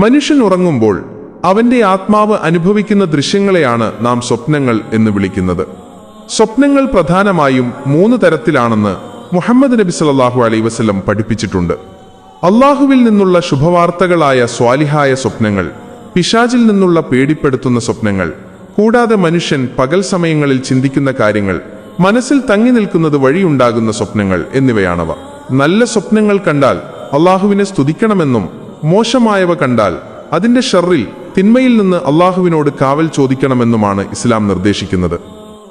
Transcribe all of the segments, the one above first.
മനുഷ്യൻ ഉറങ്ങുമ്പോൾ അവന്റെ ആത്മാവ് അനുഭവിക്കുന്ന ദൃശ്യങ്ങളെയാണ് നാം സ്വപ്നങ്ങൾ എന്ന് വിളിക്കുന്നത്. സ്വപ്നങ്ങൾ പ്രധാനമായും മൂന്ന് തരത്തിലാണെന്ന് മുഹമ്മദ് നബി സല്ലല്ലാഹു അലൈ വസ്ലം പഠിപ്പിച്ചിട്ടുണ്ട്. അള്ളാഹുവിൽ നിന്നുള്ള ശുഭവാർത്തകളായ സ്വാലിഹായ സ്വപ്നങ്ങൾ പിശാചിൽ നിന്നുള്ള പേടിപ്പെടുത്തുന്ന സ്വപ്നങ്ങൾ കൂടാതെ മനുഷ്യൻ പകൽ സമയങ്ങളിൽ ചിന്തിക്കുന്ന കാര്യങ്ങൾ മനസ്സിൽ തങ്ങി നിൽക്കുന്നത് വഴിയുണ്ടാകുന്ന സ്വപ്നങ്ങൾ എന്നിവയാണവ. നല്ല സ്വപ്നങ്ങൾ കണ്ടാൽ അള്ളാഹുവിനെ സ്തുതിക്കണമെന്നും മോശമായവ കണ്ടാൽ അതിന്റെ ഷെറിൽ തിന്മയിൽ നിന്ന് അള്ളാഹുവിനോട് കാവൽ ചോദിക്കണമെന്നുമാണ് ഇസ്ലാം നിർദ്ദേശിക്കുന്നത്.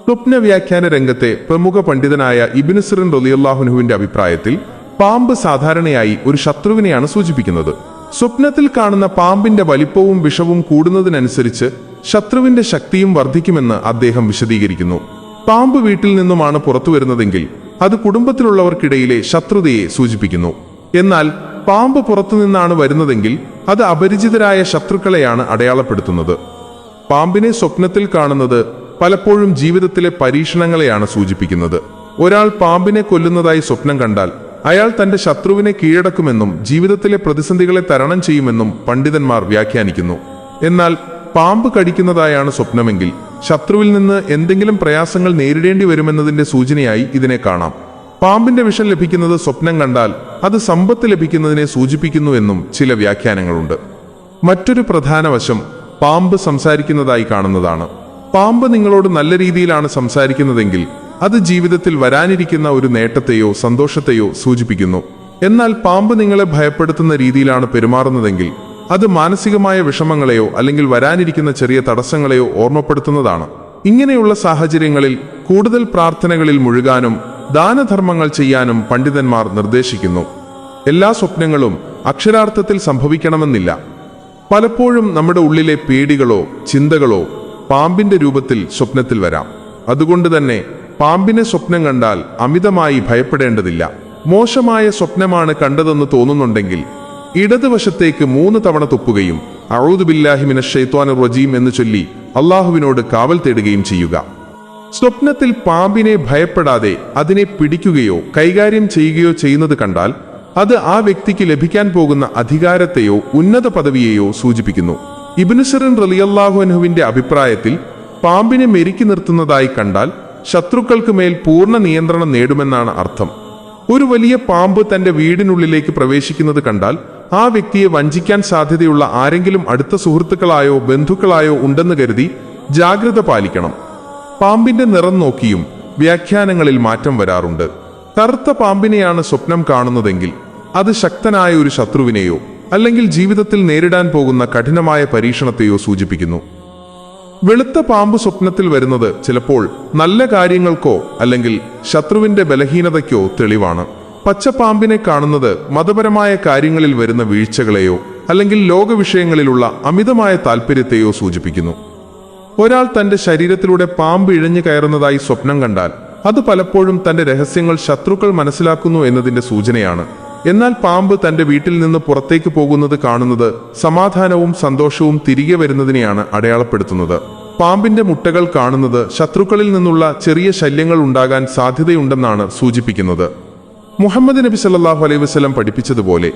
സ്വപ്ന വ്യാഖ്യാന രംഗത്തെ പ്രമുഖ പണ്ഡിതനായ ഇബിനുസറിൻ റലിയല്ലാഹുനുവിന്റെ അഭിപ്രായത്തിൽ പാമ്പ് സാധാരണയായി ഒരു ശത്രുവിനെയാണ് സൂചിപ്പിക്കുന്നത്. സ്വപ്നത്തിൽ കാണുന്ന പാമ്പിന്റെ വലിപ്പവും വിഷവും കൂടുന്നതിനനുസരിച്ച് ശത്രുവിന്റെ ശക്തിയും വർദ്ധിക്കുമെന്ന് അദ്ദേഹം വിശദീകരിക്കുന്നു. പാമ്പ് വീട്ടിൽ നിന്നുമാണ് പുറത്തു വരുന്നതെങ്കിൽ അത് കുടുംബത്തിലുള്ളവർക്കിടയിലെ ശത്രുതയെ സൂചിപ്പിക്കുന്നു. എന്നാൽ പാമ്പ് പുറത്തുനിന്നാണ് വരുന്നതെങ്കിൽ അത് അപരിചിതരായ ശത്രുക്കളെയാണ് അടയാളപ്പെടുത്തുന്നത്. പാമ്പിനെ സ്വപ്നത്തിൽ കാണുന്നത് പലപ്പോഴും ജീവിതത്തിലെ പരീക്ഷണങ്ങളെയാണ് സൂചിപ്പിക്കുന്നത്. ഒരാൾ പാമ്പിനെ കൊല്ലുന്നതായി സ്വപ്നം കണ്ടാൽ അയാൾ തന്റെ ശത്രുവിനെ കീഴടക്കുമെന്നും ജീവിതത്തിലെ പ്രതിസന്ധികളെ തരണം ചെയ്യുമെന്നും പണ്ഡിതന്മാർ വ്യാഖ്യാനിക്കുന്നു. എന്നാൽ പാമ്പ് കടിക്കുന്നതായാണ് സ്വപ്നമെങ്കിൽ ശത്രുവിൽ നിന്ന് എന്തെങ്കിലും പ്രയാസങ്ങൾ നേരിടേണ്ടി വരുമെന്നതിന്റെ സൂചനയായി ഇതിനെ കാണാം. പാമ്പിന്റെ വിഷം ലഭിക്കുന്നത് സ്വപ്നം കണ്ടാൽ അത് സമ്പത്ത് ലഭിക്കുന്നതിനെ സൂചിപ്പിക്കുന്നു എന്നും ചില വ്യാഖ്യാനങ്ങളുണ്ട്. മറ്റൊരു പ്രധാന വശം പാമ്പ് സംസാരിക്കുന്നതായി കാണുന്നതാണ്. പാമ്പ് നിങ്ങളോട് നല്ല രീതിയിലാണ് സംസാരിക്കുന്നതെങ്കിൽ അത് ജീവിതത്തിൽ വരാനിരിക്കുന്ന ഒരു നേട്ടത്തെയോ സന്തോഷത്തെയോ സൂചിപ്പിക്കുന്നു. എന്നാൽ പാമ്പ് നിങ്ങളെ ഭയപ്പെടുത്തുന്ന രീതിയിലാണ് പെരുമാറുന്നതെങ്കിൽ അത് മാനസികമായ വിഷമങ്ങളെയോ അല്ലെങ്കിൽ വരാനിരിക്കുന്ന ചെറിയ തടസ്സങ്ങളെയോ ഓർമ്മപ്പെടുത്തുന്നതാണ്. ഇങ്ങനെയുള്ള സാഹചര്യങ്ങളിൽ കൂടുതൽ പ്രാർത്ഥനകളിൽ മുഴുകാനും ദാനധർമ്മങ്ങൾ ചെയ്യാനും പണ്ഡിതന്മാർ നിർദ്ദേശിക്കുന്നു. എല്ലാ സ്വപ്നങ്ങളും അക്ഷരാർത്ഥത്തിൽ സംഭവിക്കണമെന്നില്ല. പലപ്പോഴും നമ്മുടെ ഉള്ളിലെ പേടികളോ ചിന്തകളോ പാമ്പിന്റെ രൂപത്തിൽ സ്വപ്നത്തിൽ വരാം. അതുകൊണ്ട് തന്നെ പാമ്പിനെ സ്വപ്നം കണ്ടാൽ അമിതമായി ഭയപ്പെടേണ്ടതില്ല. മോശമായ സ്വപ്നമാണ് കണ്ടതെന്ന് തോന്നുന്നുണ്ടെങ്കിൽ ഇടതുവശത്തേക്ക് മൂന്ന് തവണ തുപ്പുകയും അഴൂദുബില്ലാഹിമിന ഷെയ്ത്വാൻ റജീം എന്ന് ചൊല്ലി അള്ളാഹുവിനോട് കാവൽ തേടുകയും ചെയ്യുക. സ്വപ്നത്തിൽ പാമ്പിനെ ഭയപ്പെടാതെ അതിനെ പിടിക്കുകയോ കൈകാര്യം ചെയ്യുകയോ ചെയ്യുന്നത് കണ്ടാൽ അത് ആ വ്യക്തിക്ക് ലഭിക്കാൻ പോകുന്ന അധികാരത്തെയോ ഉന്നത പദവിയെയോ സൂചിപ്പിക്കുന്നു. ഇബിനുസറിൻ റലിയല്ലാഹു അനുഹുവിന്റെ അഭിപ്രായത്തിൽ പാമ്പിനെ മെരുക്കി നിർത്തുന്നതായി കണ്ടാൽ ശത്രുക്കൾക്ക് മേൽ പൂർണ നിയന്ത്രണം നേടുമെന്നാണ് അർത്ഥം. ഒരു വലിയ പാമ്പ് തന്റെ വീടിനുള്ളിലേക്ക് പ്രവേശിക്കുന്നത് കണ്ടാൽ ആ വ്യക്തിയെ വഞ്ചിക്കാൻ സാധ്യതയുള്ള ആരെങ്കിലും അടുത്ത സുഹൃത്തുക്കളായോ ബന്ധുക്കളായോ ഉണ്ടെന്ന് കരുതി ജാഗ്രത പാലിക്കണം. പാമ്പിന്റെ നിറം നോക്കിയും വ്യാഖ്യാനങ്ങളിൽ മാറ്റം വരാറുണ്ട്. കറുത്ത പാമ്പിനെയാണ് സ്വപ്നം കാണുന്നതെങ്കിൽ അത് ശക്തനായ ഒരു ശത്രുവിനെയോ അല്ലെങ്കിൽ ജീവിതത്തിൽ നേരിടാൻ പോകുന്ന കഠിനമായ പരീക്ഷണത്തെയോ സൂചിപ്പിക്കുന്നു. വെളുത്ത പാമ്പ് സ്വപ്നത്തിൽ വരുന്നത് ചിലപ്പോൾ നല്ല കാര്യങ്ങൾക്കോ അല്ലെങ്കിൽ ശത്രുവിന്റെ ബലഹീനതയ്ക്കോ തെളിവാണ്. പച്ചപ്പാമ്പിനെ കാണുന്നത് മതപരമായ കാര്യങ്ങളിൽ വരുന്ന വീഴ്ചകളെയോ അല്ലെങ്കിൽ ലോകവിഷയങ്ങളിലുള്ള അമിതമായ താല്പര്യത്തെയോ സൂചിപ്പിക്കുന്നു. ഒരാൾ തന്റെ ശരീരത്തിലൂടെ പാമ്പ് ഇഴഞ്ഞു കയറുന്നതായി സ്വപ്നം കണ്ടാൽ അത് പലപ്പോഴും തന്റെ രഹസ്യങ്ങൾ ശത്രുക്കൾ മനസ്സിലാക്കുന്നു എന്നതിന്റെ സൂചനയാണ്. എന്നാൽ പാമ്പ് തന്റെ വീട്ടിൽ നിന്ന് പുറത്തേക്ക് പോകുന്നത് കാണുന്നത് സമാധാനവും സന്തോഷവും തിരികെ വരുന്നതിനെയാണ് അടയാളപ്പെടുത്തുന്നത്. പാമ്പിന്റെ മുട്ടകൾ കാണുന്നത് ശത്രുക്കളിൽ നിന്നുള്ള ചെറിയ ശല്യങ്ങൾ ഉണ്ടാകാൻ സാധ്യതയുണ്ടെന്നാണ് സൂചിപ്പിക്കുന്നത്. മുഹമ്മദ് നബി സല്ലാഹു അലൈഹി വസ്ലം പഠിപ്പിച്ചതുപോലെ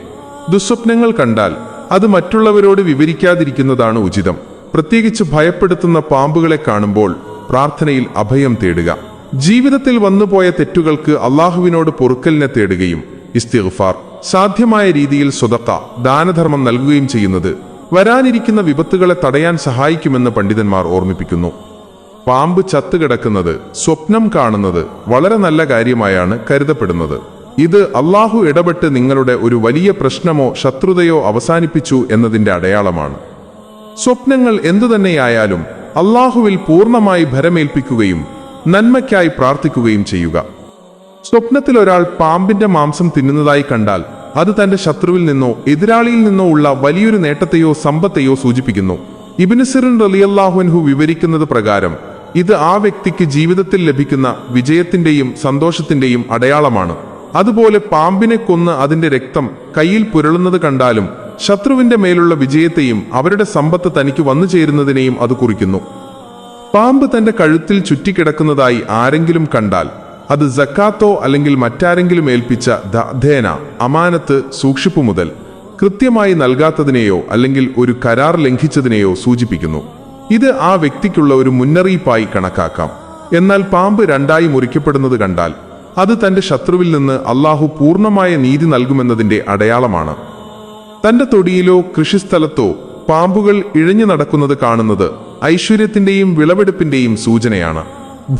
ദുസ്വപ്നങ്ങൾ കണ്ടാൽ അത് മറ്റുള്ളവരോട് വിവരിക്കാതിരിക്കുന്നതാണ് ഉചിതം. പ്രത്യേകിച്ച് ഭയപ്പെടുത്തുന്ന പാമ്പുകളെ കാണുമ്പോൾ പ്രാർത്ഥനയിൽ അഭയം തേടുക. ജീവിതത്തിൽ വന്നുപോയ തെറ്റുകൾക്ക് അള്ളാഹുവിനോട് പൊറുക്കലിനെ തേടുകയും ഇസ്തിഗ്ഫാർ സാധ്യമായ രീതിയിൽ സ്വതക്ക ദാനധർമ്മം നൽകുകയും ചെയ്യുന്നത് വരാനിരിക്കുന്ന വിപത്തുകളെ തടയാൻ സഹായിക്കുമെന്ന് പണ്ഡിതന്മാർ ഓർമ്മിപ്പിക്കുന്നു. പാമ്പ് ചത്തുകിടക്കുന്നത് സ്വപ്നം കാണുന്നത് വളരെ നല്ല കാര്യമായാണ് കരുതപ്പെടുന്നത്. ഇത് അള്ളാഹു ഇടപെട്ട് നിങ്ങളുടെ ഒരു വലിയ പ്രശ്നമോ ശത്രുതയോ അവസാനിപ്പിച്ചു എന്നതിന്റെ അടയാളമാണ്. സ്വപ്നങ്ങൾ എന്തുതന്നെയായാലും അള്ളാഹുവിൽ പൂർണമായി ഭരമേൽപ്പിക്കുകയും നന്മയ്ക്കായി പ്രാർത്ഥിക്കുകയും ചെയ്യുക. സ്വപ്നത്തിൽ ഒരാൾ പാമ്പിന്റെ മാംസം തിന്നുന്നതായി കണ്ടാൽ അത് തന്റെ ശത്രുവിൽ നിന്നോ എതിരാളിയിൽ നിന്നോ ഉള്ള വലിയൊരു നേട്ടത്തെയോ സമ്പത്തെയോ സൂചിപ്പിക്കുന്നു. ഇബിനുസിറിൻ റലിയല്ലാഹുൻഹു വിവരിക്കുന്നത് പ്രകാരം ഇത് ആ വ്യക്തിക്ക് ജീവിതത്തിൽ ലഭിക്കുന്ന വിജയത്തിന്റെയും സന്തോഷത്തിന്റെയും അടയാളമാണ്. അതുപോലെ പാമ്പിനെ കൊന്ന് അതിന്റെ രക്തം കയ്യിൽ പുരളുന്നത് കണ്ടാലും ശത്രുവിന്റെ മേലുള്ള വിജയത്തെയും അവരുടെ സമ്പത്ത് തനിക്ക് വന്നു ചേരുന്നതിനെയും അത് കുറിക്കുന്നു. പാമ്പ് തന്റെ കഴുത്തിൽ ചുറ്റിക്കിടക്കുന്നതായി ആരെങ്കിലും കണ്ടാൽ അത് ജക്കാത്തോ അല്ലെങ്കിൽ മറ്റാരെങ്കിലും ഏൽപ്പിച്ച ധേന അമാനത്ത് സൂക്ഷിപ്പ് മുതൽ കൃത്യമായി നൽകാത്തതിനെയോ അല്ലെങ്കിൽ ഒരു കരാർ ലംഘിച്ചതിനെയോ സൂചിപ്പിക്കുന്നു. ഇത് ആ വ്യക്തിക്കുള്ള ഒരു മുന്നറിയിപ്പായി കണക്കാക്കാം. എന്നാൽ പാമ്പ് രണ്ടായി മുറിക്കപ്പെടുന്നത് കണ്ടാൽ അത് തന്റെ ശത്രുവിൽ നിന്ന് അള്ളാഹു പൂർണമായ നീതി നൽകുമെന്നതിന്റെ അടയാളമാണ്. തന്റെ തൊടിയിലോ കൃഷിസ്ഥലത്തോ പാമ്പുകൾ ഇഴഞ്ഞു നടക്കുന്നത് കാണുന്നത് ഐശ്വര്യത്തിന്റെയും വിളവെടുപ്പിന്റെയും സൂചനയാണ്.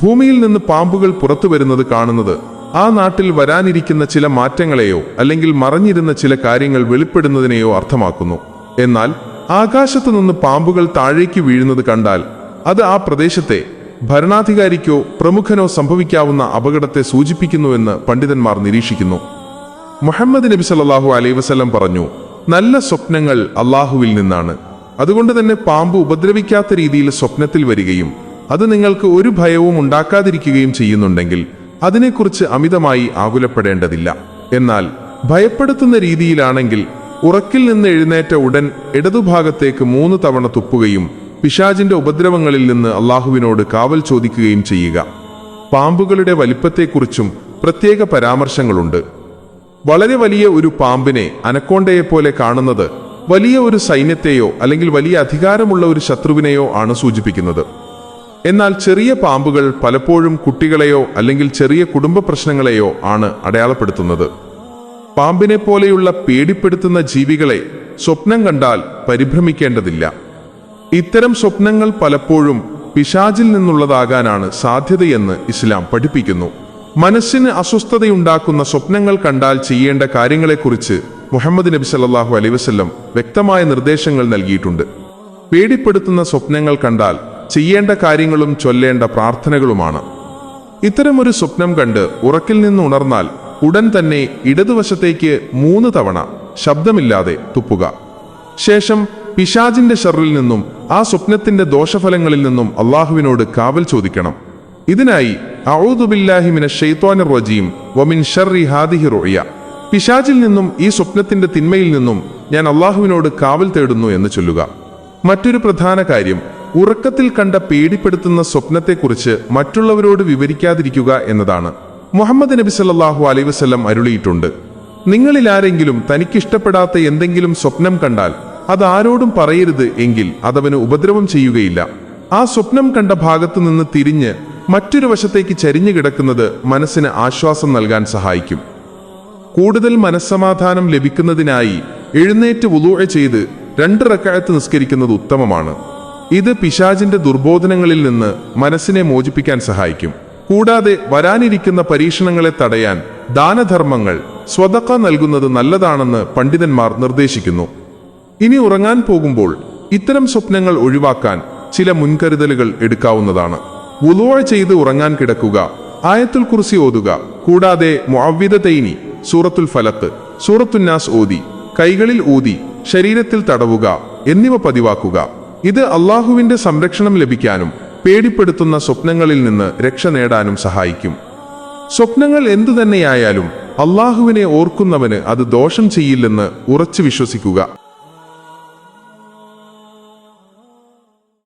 ഭൂമിയിൽ നിന്ന് പാമ്പുകൾ പുറത്തു വരുന്നത് കാണുന്നത് ആ നാട്ടിൽ വരാനിരിക്കുന്ന ചില മാറ്റങ്ങളെയോ അല്ലെങ്കിൽ മറഞ്ഞിരുന്ന ചില കാര്യങ്ങൾ വെളിപ്പെടുന്നതിനെയോ അർത്ഥമാക്കുന്നു. എന്നാൽ ആകാശത്തു നിന്ന് പാമ്പുകൾ താഴേക്ക് വീഴുന്നത് കണ്ടാൽ അത് ആ പ്രദേശത്തെ ഭരണാധികാരിക്കോ പ്രമുഖനോ സംഭവിക്കാവുന്ന അപകടത്തെ സൂചിപ്പിക്കുന്നുവെന്ന് പണ്ഡിതന്മാർ നിരീക്ഷിക്കുന്നു. മുഹമ്മദ് നബി സല്ലാഹു അലൈവസം പറഞ്ഞു നല്ല സ്വപ്നങ്ങൾ അള്ളാഹുവിൽ നിന്നാണ്. അതുകൊണ്ട് തന്നെ പാമ്പ് ഉപദ്രവിക്കാത്ത രീതിയിൽ സ്വപ്നത്തിൽ വരികയും അത് നിങ്ങൾക്ക് ഒരു ഭയവും ഉണ്ടാക്കാതിരിക്കുകയും ചെയ്യുന്നുണ്ടെങ്കിൽ അതിനെക്കുറിച്ച് അമിതമായി ആകുലപ്പെടേണ്ടതില്ല. എന്നാൽ ഭയപ്പെടുത്തുന്ന രീതിയിലാണെങ്കിൽ ഉറക്കിൽ നിന്ന് എഴുന്നേറ്റ ഉടൻ ഇടതുഭാഗത്തേക്ക് മൂന്ന് തവണ തുപ്പുകയും പിശാജിന്റെ ഉപദ്രവങ്ങളിൽ നിന്ന് അള്ളാഹുവിനോട് കാവൽ ചോദിക്കുകയും ചെയ്യുക. പാമ്പുകളുടെ വലിപ്പത്തെക്കുറിച്ചും പ്രത്യേക പരാമർശങ്ങളുണ്ട്. വളരെ വലിയ ഒരു പാമ്പിനെ അനക്കോണ്ടയെ പോലെ കാണുന്നത് വലിയ ഒരു സൈന്യത്തെയോ അല്ലെങ്കിൽ വലിയ അധികാരമുള്ള ഒരു ശത്രുവിനെയോ ആണ് സൂചിപ്പിക്കുന്നത്. എന്നാൽ ചെറിയ പാമ്പുകൾ പലപ്പോഴും കുട്ടികളെയോ അല്ലെങ്കിൽ ചെറിയ കുടുംബ പ്രശ്നങ്ങളെയോ ആണ് അടയാളപ്പെടുത്തുന്നത്. പാമ്പിനെ പോലെയുള്ള പേടിപ്പെടുത്തുന്ന ജീവികളെ സ്വപ്നം കണ്ടാൽ പരിഭ്രമിക്കേണ്ടതില്ല. ഇത്തരം സ്വപ്നങ്ങൾ പലപ്പോഴും പിശാചിൽ നിന്നുള്ളതാകാനാണ് സാധ്യതയെന്ന് ഇസ്ലാം പഠിപ്പിക്കുന്നു. മനസ്സിന് അസ്വസ്ഥതയുണ്ടാക്കുന്ന സ്വപ്നങ്ങൾ കണ്ടാൽ ചെയ്യേണ്ട കാര്യങ്ങളെക്കുറിച്ച് മുഹമ്മദ് നബി സല്ലാഹു അലൈഹി വസല്ലം വ്യക്തമായ നിർദ്ദേശങ്ങൾ നൽകിയിട്ടുണ്ട്. പേടിപ്പെടുത്തുന്ന സ്വപ്നങ്ങൾ കണ്ടാൽ ചെയ്യേണ്ട കാര്യങ്ങളും ചൊല്ലേണ്ട പ്രാർത്ഥനകളുമാണ്. ഇത്തരമൊരു സ്വപ്നം കണ്ട് ഉറക്കിൽ നിന്ന് ഉണർന്നാൽ ഉടൻ തന്നെ ഇടതുവശത്തേക്ക് മൂന്ന് തവണ ശബ്ദമില്ലാതെ തുപ്പുക. ശേഷം പിശാജിന്റെ ഷറിൽ നിന്നും ആ സ്വപ്നത്തിന്റെ ദോഷഫലങ്ങളിൽ നിന്നും അള്ളാഹുവിനോട് കാവൽ ചോദിക്കണം. ഇതിനായി റജീം വമിൻ ഹാദിഹി റോയ പിശാജിൽ നിന്നും ഈ സ്വപ്നത്തിന്റെ തിന്മയിൽ നിന്നും ഞാൻ അള്ളാഹുവിനോട് കാവൽ തേടുന്നു എന്ന് ചൊല്ലുക. മറ്റൊരു പ്രധാന കാര്യം ഉറക്കത്തിൽ കണ്ട പേടിപ്പെടുത്തുന്ന സ്വപ്നത്തെക്കുറിച്ച് മറ്റുള്ളവരോട് വിവരിക്കാതിരിക്കുക എന്നതാണ്. മുഹമ്മദ് നബി സല്ലാഹു അലൈഹി വസല്ലം അരുളിയിട്ടുണ്ട്. നിങ്ങളിൽ ആരെങ്കിലും തനിക്കിഷ്ടപ്പെടാത്ത എന്തെങ്കിലും സ്വപ്നം കണ്ടാൽ അത് ആരോടും പറയരുത് എങ്കിൽ അതവന് ഉപദ്രവം ചെയ്യുകയില്ല. ആ സ്വപ്നം കണ്ട ഭാഗത്തു നിന്ന് തിരിഞ്ഞ് മറ്റൊരു വശത്തേക്ക് ചരിഞ്ഞു കിടക്കുന്നത് മനസ്സിന് ആശ്വാസം നൽകാൻ സഹായിക്കും. കൂടുതൽ മനസ്സമാധാനം ലഭിക്കുന്നതിനായി എഴുന്നേറ്റ് വുളൂഅ ചെയ്ത് രണ്ട് റക്കായത്ത് നിസ്കരിക്കുന്നത് ഉത്തമമാണ്. ഇത് പിശാജിന്റെ ദുർബോധനങ്ങളിൽ നിന്ന് മനസ്സിനെ മോചിപ്പിക്കാൻ സഹായിക്കും. കൂടാതെ വരാനിരിക്കുന്ന പരീക്ഷണങ്ങളെ തടയാൻ ദാനധർമ്മങ്ങൾ സ്വതക്ക നൽകുന്നത് നല്ലതാണെന്ന് പണ്ഡിതന്മാർ നിർദ്ദേശിക്കുന്നു. ഇനി ഉറങ്ങാൻ പോകുമ്പോൾ ഇത്തരം സ്വപ്നങ്ങൾ ഒഴിവാക്കാൻ ചില മുൻകരുതലുകൾ എടുക്കാവുന്നതാണ്. വുളുവ ചെയ്ത് ഉറങ്ങാൻ കിടക്കുക. ആയത്തുൽ കുർസി ഓതുക. കൂടാതെ മുഅവ്വിദതൈനി സൂറത്തുൽ ഫലത്ത് സൂറത്തുന്നാസ് ഓതി കൈകളിൽ ഊതി ശരീരത്തിൽ തടവുക എന്നിവ പതിവാക്കുക. ഇത് അള്ളാഹുവിന്റെ സംരക്ഷണം ലഭിക്കാനും പേടിപ്പെടുത്തുന്ന സ്വപ്നങ്ങളിൽ നിന്ന് രക്ഷ നേടാനും സഹായിക്കും. സ്വപ്നങ്ങൾ എന്തു തന്നെയായാലും അള്ളാഹുവിനെ ഓർക്കുന്നവന് അത് ദോഷം ചെയ്യില്ലെന്ന് ഉറച്ചു വിശ്വസിക്കുക.